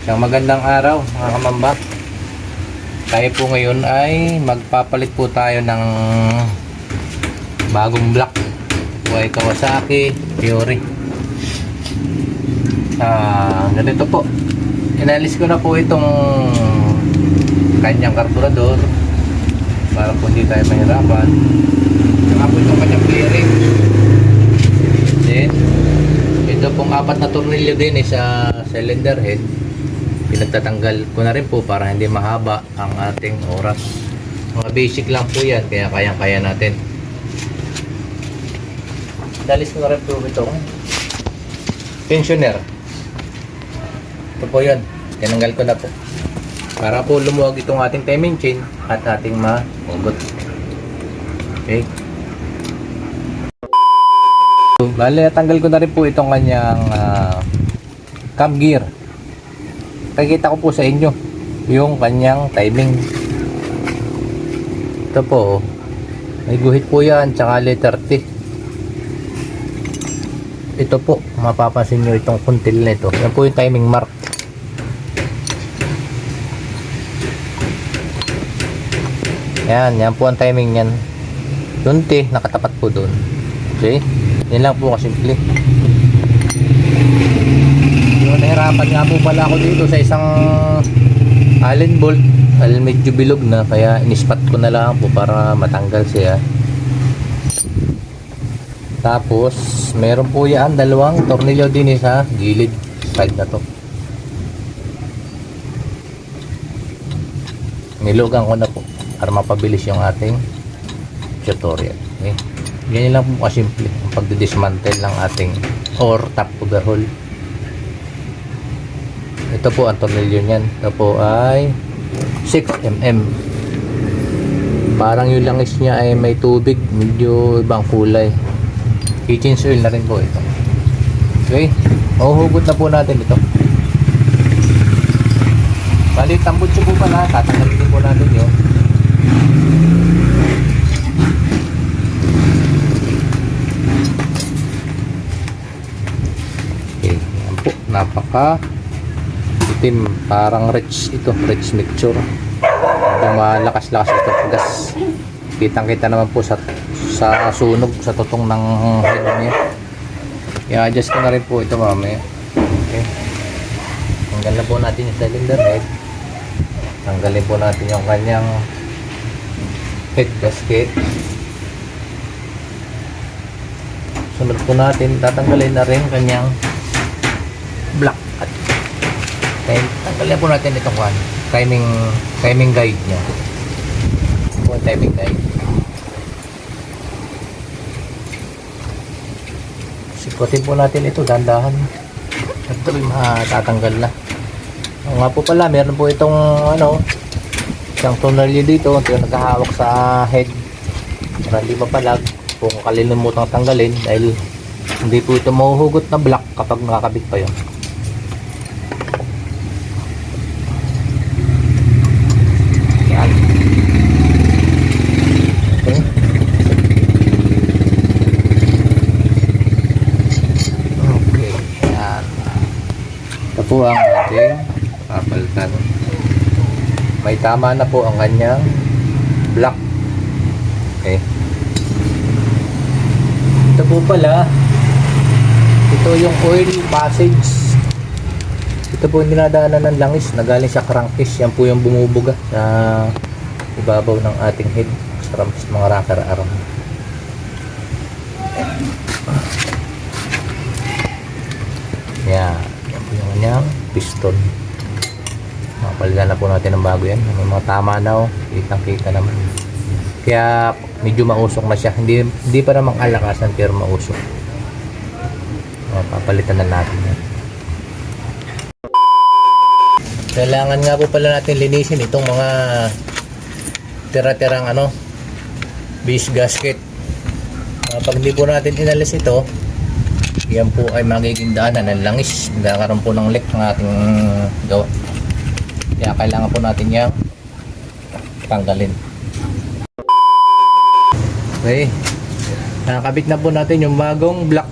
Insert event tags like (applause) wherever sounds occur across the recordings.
Isang magandang araw mga kamamba. Tayo po ngayon ay magpapalit po tayo ng bagong block. Ito ay Kawasaki Fury. Ah, ganito po. Inalis ko na po itong kanyang karburador para po hindi tayo mahirapan. Saka po itong kanyang clearing. Then, ito pong apat na tornilyo din eh, sa cylinder head. Pinagtatanggal ko na rin po para hindi mahaba ang ating oras. Mga basic lang po yan, kaya kayang-kaya natin. Dalis ko na rin po itong pensioner. Ito po yun. Tinanggal ko na po. Para po lumuwag itong ating timing chain at ating mahugot. Okay. Bale, tanggal ko na rin po itong kanyang ah, cam gear. Pakikita ko po sa inyo yung kanyang timing. Ito po, oh. may guhit po yan, tsaka letter T. Ito po, mapapansin nyo itong puntil na ito. Yan po yung timing mark. Yan, yan po ang timing yan. Yung T, nakatapat po doon. Okay? Yan lang po kasimple. Yun, nahirapan nga po pala ako dito sa isang allen bolt. Al medyo bilog na, kaya inispat ko na lang po para matanggal siya. Tapos, meron po yan dalawang tornilyo din eh sa gilid side na to. Nilugan ko na po para mapabilis yung ating tutorial. Okay. Ganyan lang po kasimple ang pagdidismantle ng ating or top overhaul. Ito po ang tornilyo niyan. Ito po ay 6mm. Parang yung langis niya ay may tubig, medyo ibang kulay. Kitchen oil na rin po ito. Okay? Mahuhugot na po natin ito. Bali, tambot siya po pala. Tatanggalin po natin yun. Okay. Napaka itim. Parang rich ito. Rich mixture. Medyo malakas-lakas ito gas. Kitang-kita naman po sa sa sunog sa tutong ng head niya. I-adjust ko na rin po ito mamaya. Okay. Tanggal na po natin yung cylinder head. Tanggalin po natin yung kanyang head gasket. Sunod po natin, tatanggalin na rin kanyang black at okay, tanggalin po natin itong one, timing timing guide niya. Ito po timing guide. Sikutin po natin ito, dandahan. Ito rin matatanggal na. Oo nga po pala, meron po itong ano, isang tornilyo dito, ito yung nagkahawak sa head. Para hindi mapalag, kung kalilimutang tanggalin dahil hindi po ito mahuhugot na block kapag nakakabit pa yun. Yan. Okay. Okay. Yan. Ito po ang ating papalitan. May tama na po ang kanyang block. Okay. Ito po pala, ito yung oil passage. Ito po yung dinadaanan ng langis na galing sa crankcase. Yan po yung bumubuga sa ibabaw ng ating head sa mga rocker arm. Yan. Yan po yung kanyang piston. Mapalitan na po natin ng bago yan. May mga tama na oh. Kitang kita naman. Kaya medyo mausok na siya. Hindi, hindi pa namang alakasan pero mausok. O, papalitan na natin yan. Kailangan nga po pala natin linisin itong mga tira-tirang ano base gasket. Ah, pag hindi po natin inalis ito, yan po ay magiging daanan ng langis. Nagkakaroon po ng leak ng ating gawa. Kaya kailangan po natin yung tanggalin. Okay. Nakakabit na po natin yung bagong block.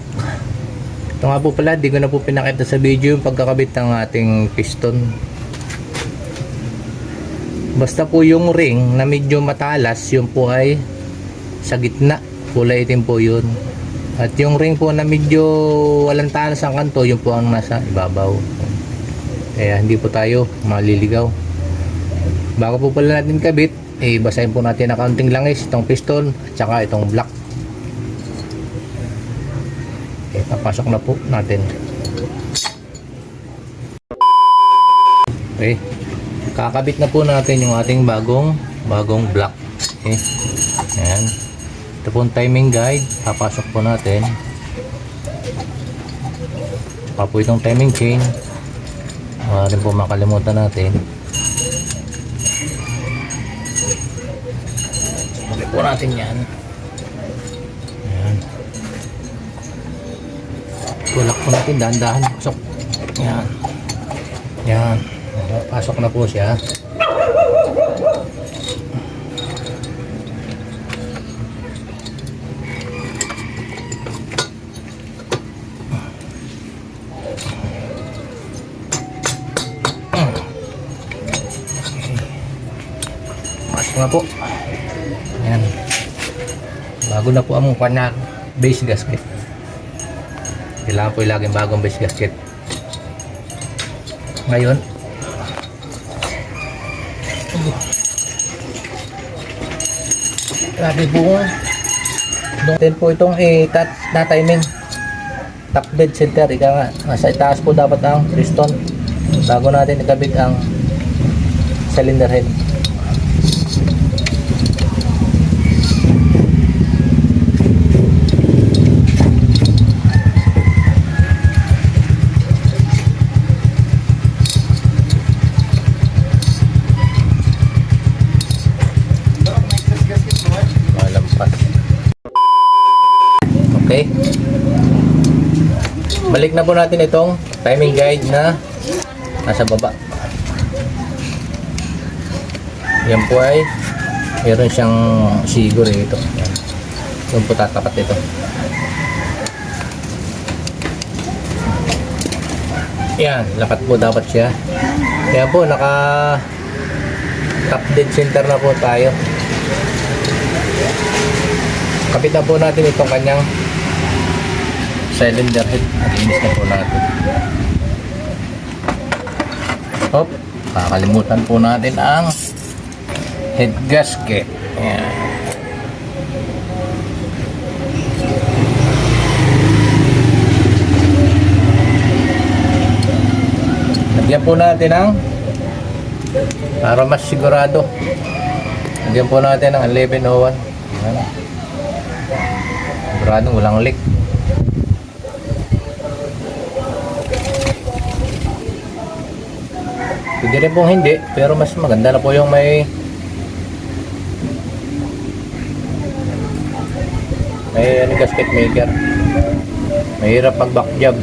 Ito nga po pala, di ko na po pinakita sa video yung pagkakabit ng ating piston. Basta po yung ring na medyo matalas, yun po ay sa gitna. Kulay itim po yun. At yung ring po na medyo walang talas ang kanto, yun po ang nasa ibabaw. Kaya hindi po tayo maliligaw. Bago po pala natin kabit, eh basahin po natin ang counting langis, itong piston, at saka itong block. Okay, papasok na po natin. Okay. Kakabit na po natin yung ating bagong bagong block. Okay. Ayan. Ito po timing guide. Papasok po natin. Pa po itong timing chain. Maaaring po makalimutan natin. Balik po natin yan. Ayan. Tulak po natin, dahan-dahan. Pasok. Yan. Yan. Pasok na po siya. Po. Yan. Bago na po ang kanya base gasket. Kailangan po ilaging bagong base gasket. Ngayon, grabe po natin po itong eh, tat, na timing top dead center ika nga nasa itaas po dapat ang piston bago natin ikabit ang cylinder head okay. Balik na po natin itong timing guide na nasa baba yan po ay meron siyang siguro ito. Yan. doon po tatapat ito yan lapat po dapat siya. Kaya po naka top dead center na po tayo. Kapit na po natin itong kanyang cylinder head. Nalinis na po natin. Hop, kakalimutan po natin ang head gasket Ayan. Lagyan po natin ang para mas sigurado lagyan po natin ang 1101 Ayan. Siguradong walang leak. Pwede rin pong hindi, pero mas maganda na po yung may may ano, gasket maker. Mahirap pag back job.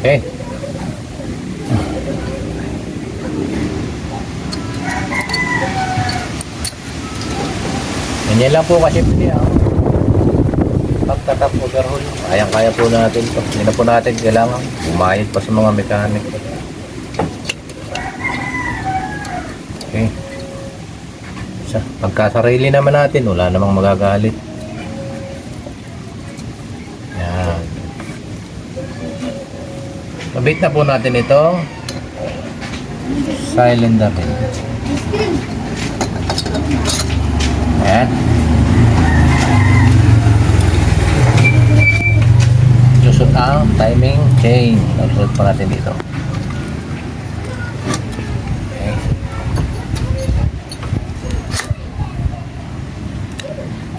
Okay. Ganyan lang po kasi pili ang pagtatap overhaul. Kayang kaya po natin to. Hindi na po natin kailangan umayad pa sa mga mekanik. Okay. Sa pagkasarili naman natin, wala namang magagalit. Yan. Kabit na po natin itong cylinder head. Ayan. Susot ang timing chain. Susot po natin dito.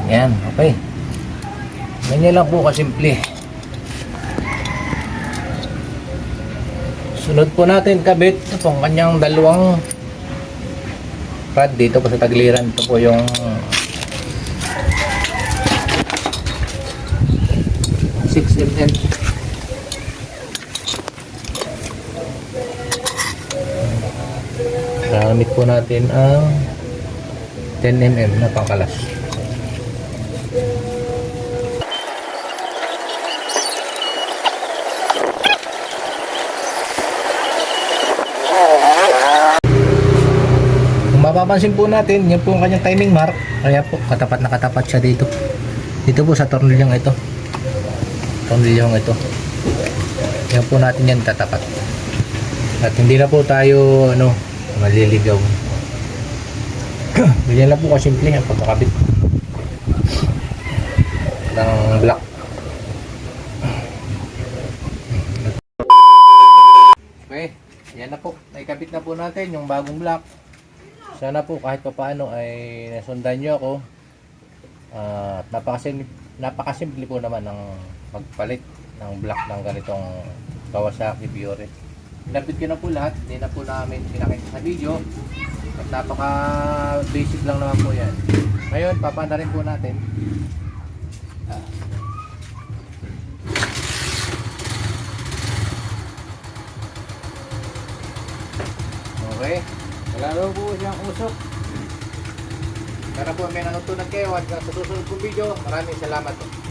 Ayan, okay. Ganyan lang po kasimple. Sunod po natin kabit itong kanyang dalawang pad dito po sa tagliran. Ito po yung 6 mm. Gamit po natin ang 10 mm na pangkalas. Mapapansin po natin, yan po ang kanyang timing mark. Kaya po, katapat na katapat siya dito. Dito po sa tornilyong ito. Tornilyong ito. Yan po natin yan tatapat. At hindi na po tayo, ano, maliligaw. (clears throat) Ganyan lang po kasimple ang pagkakabit ng block. Okay, yan na po. Naikabit na po natin yung bagong block. Sana po kahit pa paano ay nasundan nyo ako. Ah, At napakasimple, napakasimple po naman ng magpalit ng block ng ganitong Kawasaki Biore. Pinabit ko na po lahat. Hindi na po namin pinakita sa video. At napaka basic lang naman po yan. Ngayon, papanda rin po natin. Okay. Daw po siyang usok. Sana po may natutunan kayo at sa susunod kong video, maraming salamat po.